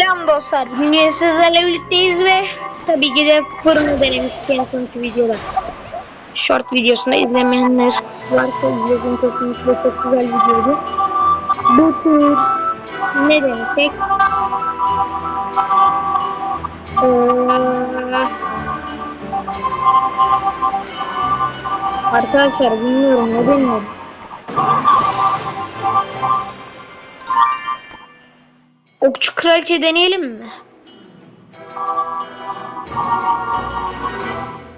Selam dostlar. Bugün sizlerle birlikteyiz ve tabii ki de fırını denemiş en sonki videolar. Short videosunu izlemeyenler varsa izlesin kesinlikle çok güzel videodu. Bu tür ne demek? Ee, arkadaşlar bilmiyorum ne deniyor. Okçu kraliçe deneyelim mi?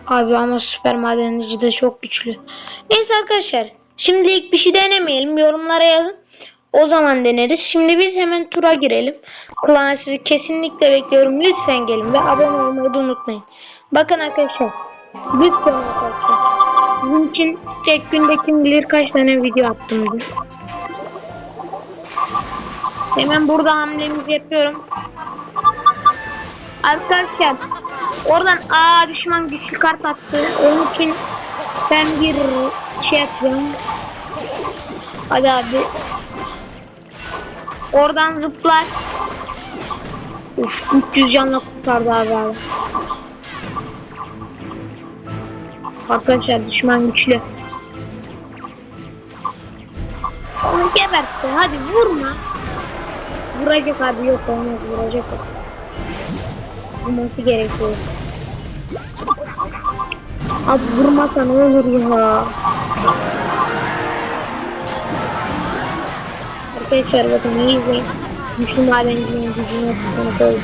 Abi ama süper madenci de çok güçlü. Neyse arkadaşlar. Şimdilik bir şey denemeyelim. Yorumlara yazın. O zaman deneriz. Şimdi biz hemen tura girelim. Kulağına sizi kesinlikle bekliyorum. Lütfen gelin ve abone olmayı da unutmayın. Bakın arkadaşlar. Lütfen arkadaşlar. Sizin için tek günde kim bilir kaç tane video attım dün. Hemen burada hamlemizi yapıyorum. Arkadaşlar oradan aa düşman güçlü kart attı. Onun için ben bir şey yapıyorum. Hadi abi. Oradan zıplar. Uf 300 canla kurtardı abi abi. Arkadaşlar düşman güçlü. Onu gebertti. Hadi vurma. Vuracak abi yok olmaz vuracak. Vurması gerekiyor. Abi vurmasa ne olur ya. Arkadaşlar bakın iyi izleyin. Güçlü madencinin gücünü tutanı koyun.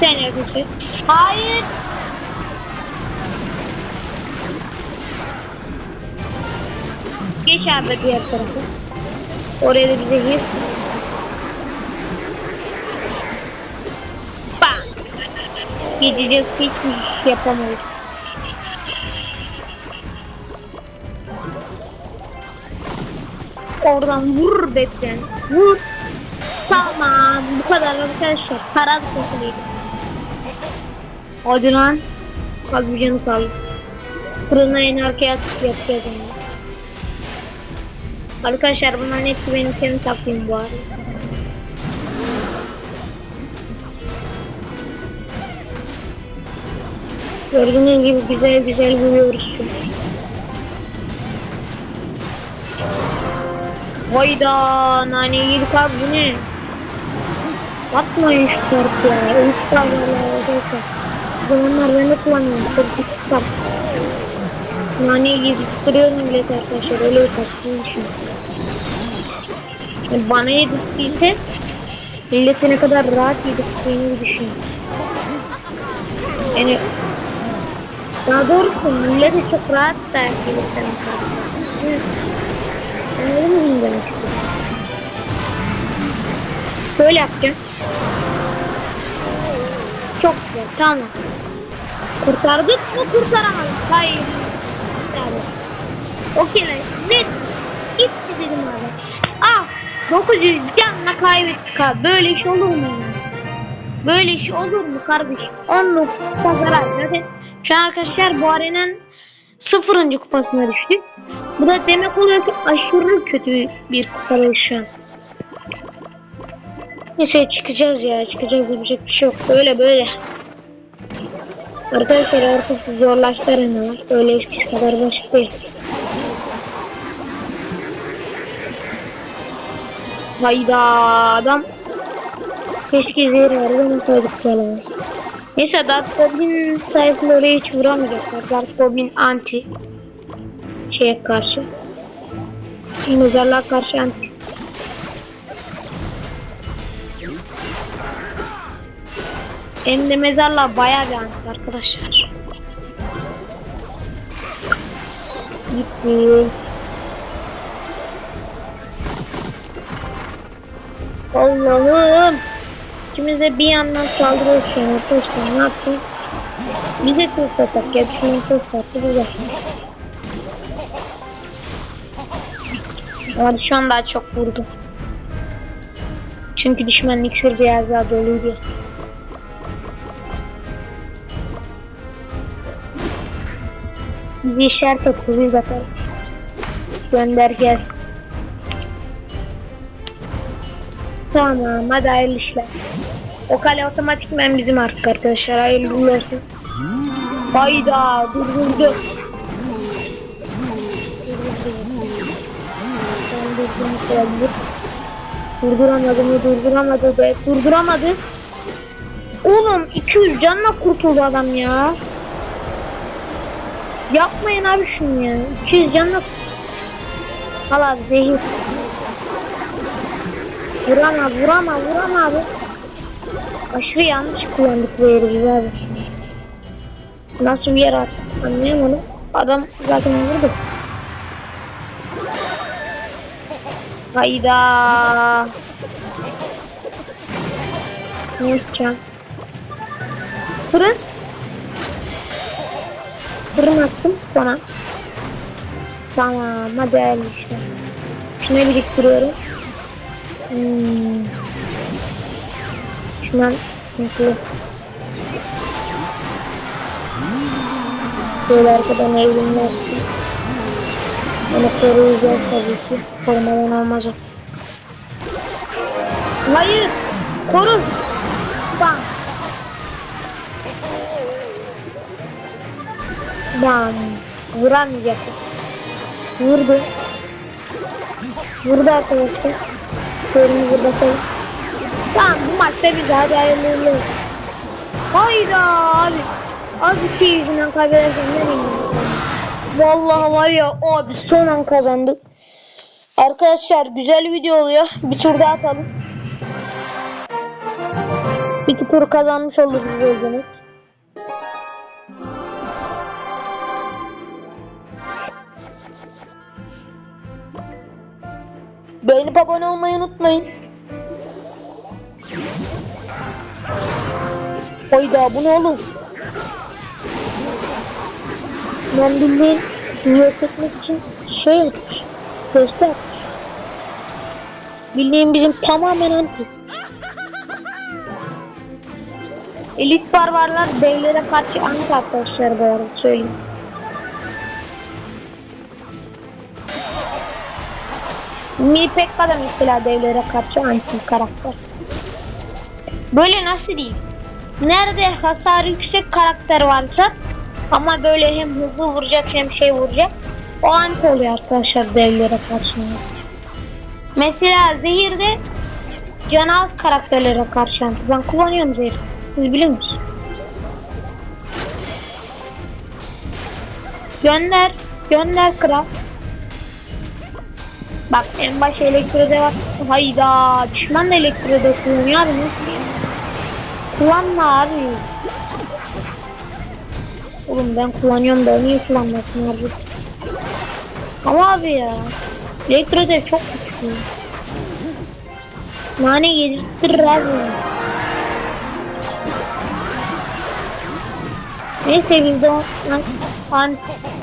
Sen neredesin? Hayır. Geç abi diğer tarafa. Oraya da bize gir. Bak. Gidecek hiçbir şey yapamayız. Oradan vur Bepten. Vur. Tamam. Bu kadar arkadaşlar. Karar kesiliydi. Hadi lan. Kalbi canı kaldı. Fırına en arkaya yapacağız onu. Arkadaşlar bunların hepsi benim kendi taktiğim bu arada. Gördüğünüz gibi güzel güzel vuruyoruz şu. Hayda nane yedik abi bu ne? Atmayın şu kartı ya. Arkadaşlar. Bu zamanlar ben de kullanıyorum. Küçük kart. Nane yedik duruyorum millet arkadaşlar. Öyle bir. Yani bana yedirttiyse millete ne kadar rahat yedirttiğini düşün. Yani daha doğrusu millete çok rahat da yedirttiğini Anladın mı demek? Böyle yapacağım. Çok güzel tamam. Kurtardık mı kurtaramadık. Hayır. Okey. Net. Gitti dedim abi. Ah 900 canla kaybettik abi. Böyle iş olur mu? Böyle iş olur mu kardeşim? 19 zarar. Zaten şu an arkadaşlar bu arenin sıfırıncı kupasına düştük. Bu da demek oluyor ki aşırı kötü bir kupa şu an. Neyse çıkacağız ya çıkacağız yapacak bir şey yok. Böyle böyle. Arkadaşlar artık zorlaştı arenalar. Öyle eskisi kadar basit değil. Hayda adam keşke zehir vardı ama koyduk yalan. Neyse Dark Goblin sayesinde oraya hiç vuramayacaklar. Dark Goblin anti şeye karşı. Mezarlığa karşı anti. Hem de mezarlığa bayağı bir anti arkadaşlar. Gitti. Allah'ım. İkimiz de bir yandan an arkadaşlar. Ne yapayım? Bize tuz atak ya. Düşünün tuz attı güzel. Ama şu an daha çok vurdum. Çünkü düşmanlık şurada biraz daha doluydu. Bir işaret bir bakalım. Gönder gel. Tamam hadi hayırlı işler. O kale otomatikmen bizim artık arkadaşlar. Hayırlı uğurlu olsun. Hayda durdurdu. Durduramadı mı durduramadı be durduramadı. Oğlum 200 canla kurtuldu adam ya. Yapmayın abi şunu ya. 200 canla Al abi zehir. Vurama vurama vurama abi. Aşırı yanlış kullandık bu yeri abi. Nasıl bir yer attı anlayamadım. Adam zaten vurdu. Hayda. Ne yapacağım? Fırın. Fırın attım sana. Tamam hadi hayırlı işler. Şunu biriktiriyorum. Hmm. Şundan mutlu. Böyle arkadan evlenme olsun. Onu koruyacağız tabii ki. Korumadan olmaz o. Hayır. Koru. Bam. Bam. Vuramayacak. Vurdu. Vurdu arkadaşlar. Burada koy. Tamam bu maçta biz hadi olsun. Hayda abi. Az bir şey yüzünden kaybedersem ne bileyim. Vallahi var ya abi son an kazandık. Arkadaşlar güzel video oluyor. Bir tur daha atalım. İki tur kazanmış oluruz gördünüz. Beğenip abone olmayı unutmayın. Hayda bu ne oğlum? Ben bildiğin yok etmek için şey yapmış. Göster. Bildiğin bizim tamamen anti. Elit barbarlar beylere karşı anti arkadaşlar bu arada söyleyeyim. Mi Pekka da mesela devlere karşı anti karakter. Böyle nasıl diyeyim? Nerede hasarı yüksek karakter varsa ama böyle hem hızlı vuracak hem şey vuracak. O anti oluyor arkadaşlar devlere karşı. Mesela zehirde canı az karakterlere karşı anti. Ben kullanıyorum zehir. Siz biliyor musunuz? Gönder. Gönder kral. Bak en baş elektrode var. Hayda düşman da elektrode kullanıyor abi nasıl? Kullanma abi. Oğlum ben kullanıyorum da niye kullanmasın abi? Ama abi ya. Elektrode çok güçlü. Nane geliştirir abi. Neyse biz de an- an-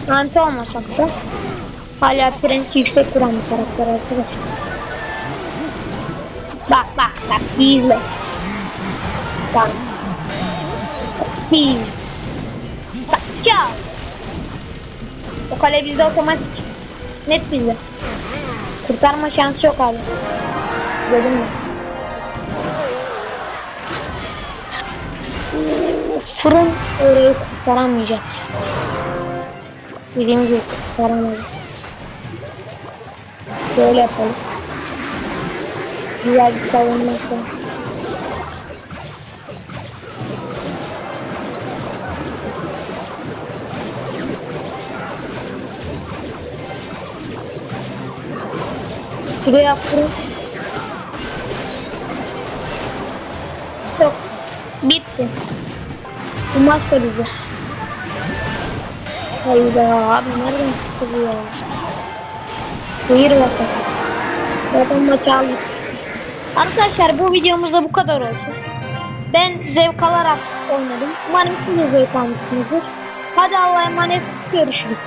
anti olmasak da Hala prens yüksek duran bir karakter arkadaşlar. Bak bak bak izle. Bak. İyi. Bak ya. O kale bizde otomatik. Net bizde. Kurtarma şansı yok abi. Gördün mü? Fırın orayı kurtaramayacak. Dediğim gibi kurtaramadı. Şöyle yapalım. Güzel bir savunma yapalım. Şuraya yaptırın. Yok. Bitti. Bu maç da bize. Hayda abi nereden çıktı bu ya? Buyur bakalım. Zaten maçı aldık. Arkadaşlar bu videomuzda bu kadar olsun. Ben zevk alarak oynadım. Umarım siz de zevk almışsınızdır. Hadi Allah'a emanet. Görüşürüz.